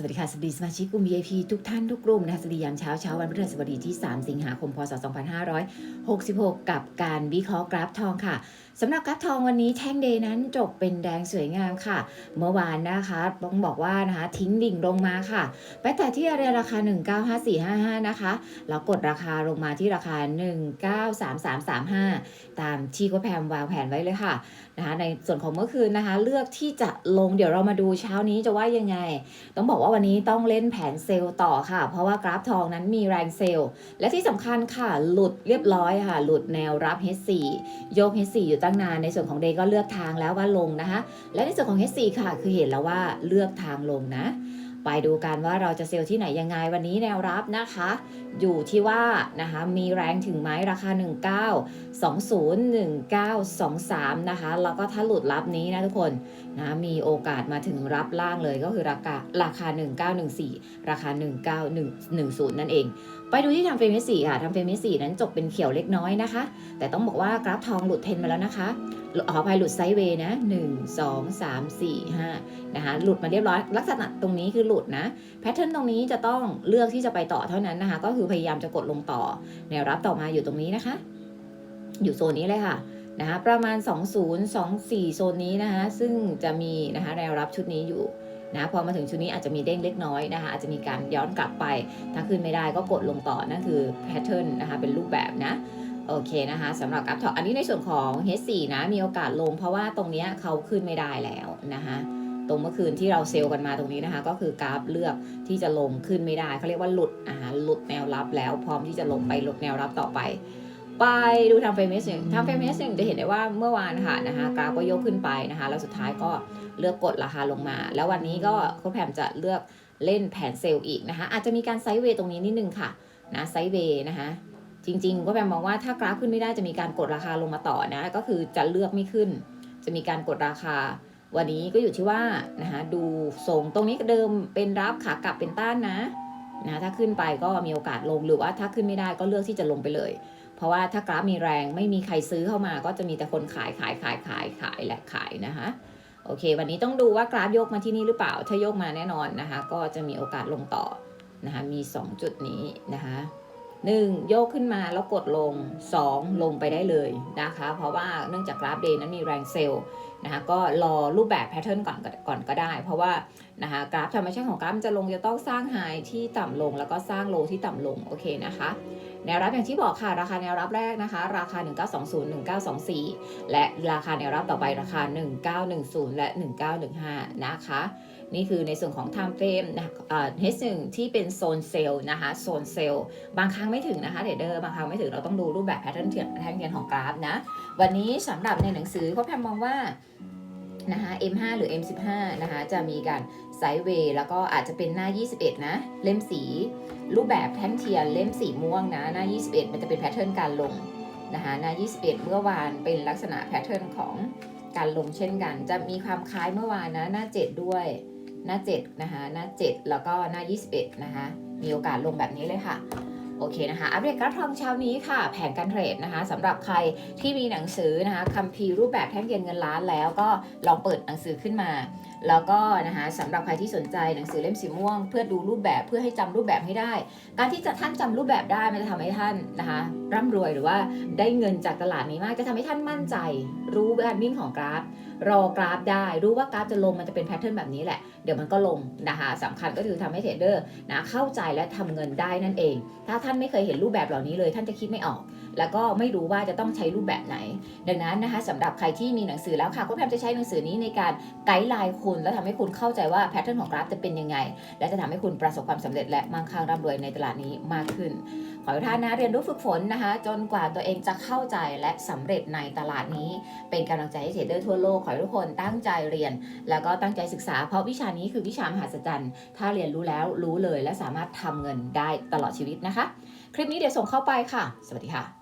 สวัสดีค่ะสวัสดีสมาชิกกลุ่ม VIP ทุกท่านทุกกลุ่มนะคะสวัสดียามเช้าเช้าวันพฤหัสบดีที่ 3 สิงหาคมพศ 2566 กับการวิเคราะห์กราฟทองค่ะสำหรับกราฟทองวันนี้แท่งเดย์นั้นจบเป็นแดงสวยงามค่ะ เมื่อวานนะคะต้องบอกว่านะคะทิ้งดิ่งลงมาค่ะ ไปแต่ที่อะไรราคา 195455 นะคะ แล้วกดราคาลงมาที่ราคา 193335 ตามที่ก็แพมวางแผนไว้เลยค่ะนะคะในส่วนของเมื่อคืนนะคะ เลือกที่จะลงเดี๋ยวเรามาดูเช้านี้จะว่ายังไง ต้องบอกว่าวันนี้ต้องเล่นแผนเซลล์ต่อค่ะ เพราะว่ากราฟทองนั้นมีแรงเซลล์ และที่สำคัญค่ะหลุดเรียบร้อยค่ะ หลุดแนวรับ H4 โยก H4 อยู่ตั้งนาน ในส่วนของเดย์ก็เลือกทางแล้วว่าลงนะคะ และในส่วนของ H4 ค่ะ คือเห็นแล้วว่าเลือกทางลงนะ ไปดูกันว่าเราจะเซลล์ที่ไหนยังไงวันนี้แนวรับนะคะ อยู่ที่ว่านะคะมีแรงถึงไหมราคา 19 20 1923 นะคะแล้วก็ถ้าหลุดรับนี้นะทุกคน นะมีโอกาสมาถึงรับล่างเลยก็คือราคาราคา 1914 ราคา 1910นั่นเอง ไปดูที่ทำเฟรมเสี่ค่ะทำเฟรมสี่นั้นจบเป็นเขียวเล็กน้อยนะคะ แต่ต้องบอกว่ากราฟทองหลุดเทนมาแล้วนะคะขออภัยหลุดไซด์เวย์นะ 1 2 3 4 5 นะคะ หลุดมาเรียบร้อยลักษณะตรงนี้คือหลุดนะ แพทเทิร์นตรงนี้จะต้องเลือกที่จะไปต่อเท่านั้นนะคะ ก็คือพยายามจะกดลงต่อ แนวรับต่อมาอยู่ตรงนี้นะคะ อยู่โซนนี้เลยค่ะ นะคะประมาณ 2024 โซนนี้นะคะซึ่งจะมีนะคะแนวรับชุดนี้อยู่นะพอมาถึงชุดนี้อาจจะมีเด้งเล็กน้อยนะคะอาจจะมีการย้อนกลับไป ถ้าขึ้นไม่ได้ก็กดลงต่อนั่นคือแพทเทิร์นนะคะเป็นรูปแบบนะโอเคนะคะสำหรับกราฟทองอันนี้ในส่วนของ H4 นะมีโอกาสลงเพราะว่าตรงนี้เขาขึ้นไม่ได้แล้วนะคะตรงเมื่อคืนที่เราเซลล์กันมาตรงนี้นะคะ ก็คือกราฟเลือกที่จะลงขึ้นไม่ได้เขาเรียกว่าหลุดนะคะหลุดแนวรับแล้วพร้อมที่จะลงไปหลุดแนวรับต่อไป ไปดูทำเฟรมเมสหนึ่งทำเฟรมเมสหนึ่งจะเห็นได้ว่าเมื่อวานค่ะนะคะกราฟก็ยกขึ้นไปนะคะ แล้วสุดท้ายก็เลือกกดราคาลงมา แล้ววันนี้ก็โค้ชแพมจะเลือกเล่นแผนเซลล์อีกนะคะ อาจจะมีการไซด์เวย์ตรงนี้นิดนึงค่ะนะไซด์เวย์นะคะจริงๆก็แพมมองว่าถ้ากราฟขึ้นไม่ได้จะมีการกดราคาลงมาต่อนะก็คือจะเลือกไม่ขึ้น จะมีการกดราคา วันนี้ก็อยู่ที่ว่านะคะดูทรงตรงนี้เดิมเป็นรับขากลับเป็นต้านนะ นะถ้าขึ้นไปก็มีโอกาสลงหรือว่าถ้าขึ้นไม่ได้ก็เลือกที่จะลงไปเลย เพราะว่าถ้ากราฟมีแรงไม่มีใครซื้อเข้ามา ก็จะมีแต่คนขายขายขายขายขายและขายนะคะโอเค วันนี้ต้องดูว่ากราฟโยกมาที่นี่หรือเปล่า ถ้ายกมาแน่นอนนะคะ ก็จะมีโอกาสลงต่อนะคะมี 2 จุดนี้นะคะ 1. โยกขึ้นมาแล้วกดลง 2. ลงไปได้เลยนะคะ เพราะว่าเนื่องจากกราฟเดย์นั้นมีแรงเซลล์ นะคะก็รอรูปแบบแพทเทิร์นก่อนก่อนก็ได้ เพราะว่านะคะกราฟธรรมชาติของกราฟจะลงจะต้องสร้างไฮที่ต่ำลงแล้วก็สร้างโลที่ต่ำลงโอเคนะคะ แนวรับอย่างที่บอกค่ะ ราคาแนวรับแรกนะคะ ราคา 1920 1924 และราคาแนวรับต่อไปราคา 1910 และ 1915 นะคะ นี่คือในส่วนของ time frame นะคะเอ่อ H1 ที่เป็นโซนเซลล์นะคะโซนเซลล์บางครั้งไม่ถึงนะคะเดเดอร์บางครั้งไม่ถึงเราต้องดูรูปแบบแพทเทิร์นเทียนแท่งเทียนของกราฟนะ วันนี้สำหรับในหนังสือเขาแพมมองว่า นะคะ M5 หรือ M15 นะคะ จะมีการไซด์เวย์แล้วก็อาจจะเป็นหน้า 21 นะ เล่มสี รูปแบบแท่งเทียนเล่มสีม่วงนะ หน้า 21 มันจะเป็นแพทเทิร์นการลงนะคะ หน้า 21 เมื่อวานเป็นลักษณะแพทเทิร์นของการลงเช่นกัน จะมีความคล้ายเมื่อวานนะ หน้า 7 ด้วย หน้า 7 นะคะ หน้า 7 แล้วก็หน้า 21 นะคะ มีโอกาสลงแบบนี้เลยค่ะ โอเคนะคะ อัปเดตกราฟทองเช้านี้ค่ะ แผนการเทรดนะคะสำหรับใครที่มีหนังสือนะคะคัมภีร์รูปแบบแท่งเทียนเงินล้านแล้วก็ลองเปิดหนังสือขึ้นมา แล้วก็นะคะสำหรับใครที่สนใจหนังสือเล่มสีม่วง เพื่อดูรูปแบบเพื่อให้จำรูปแบบให้ได้ การที่จะท่านจำรูปแบบได้มันจะทำให้ท่านนะคะร่ำรวยหรือว่าได้เงินจากตลาดนี้มากจะทำให้ท่านมั่นใจ รู้การวิ่งของกราฟ รอกราฟได้ รู้ว่ากราฟจะลงมันจะเป็นแพทเทิร์นแบบนี้แหละ เดี๋ยวมันก็ลงนะคะสำคัญก็คือทำให้เทรดเดอร์นะเข้าใจและทำเงินได้นั่นเอง ถ้าท่านไม่เคยเห็นรูปแบบเหล่านี้เลย ท่านจะคิดไม่ออก แล้วก็ไม่รู้ว่าจะต้องใช้รูปแบบไหน ดังนั้นนะคะสำหรับใครที่มีหนังสือแล้วค่ะก็พยายามจะใช้หนังสือนี้ในการไกด์ไลน์คณ และทำให้คุณเข้าใจว่าแพทเทิร์นของกราฟจะเป็นยังไง และจะทำให้คุณประสบความสำเร็จและมั่งคั่งร่ำรวยในตลาดนี้มากขึ้น ขอให้ทุกท่านนะเรียนรู้ฝึกฝนนะคะ จนกว่าตัวเองจะเข้าใจและสำเร็จในตลาดนี้ เป็นกำลังใจให้เทรดเดอร์ทั่วโลกขอให้ทุกคนตั้งใจเรียน แล้วก็ตั้งใจศึกษาเพราะวิชานี้คือวิชามหัศจรรย์ถ้าเรียนรู้แล้วรู้เลย และสามารถทำเงินได้ตลอดชีวิตนะคะ คลิปนี้เดี๋ยวส่งเข้าไปค่ะ สวัสดีค่ะ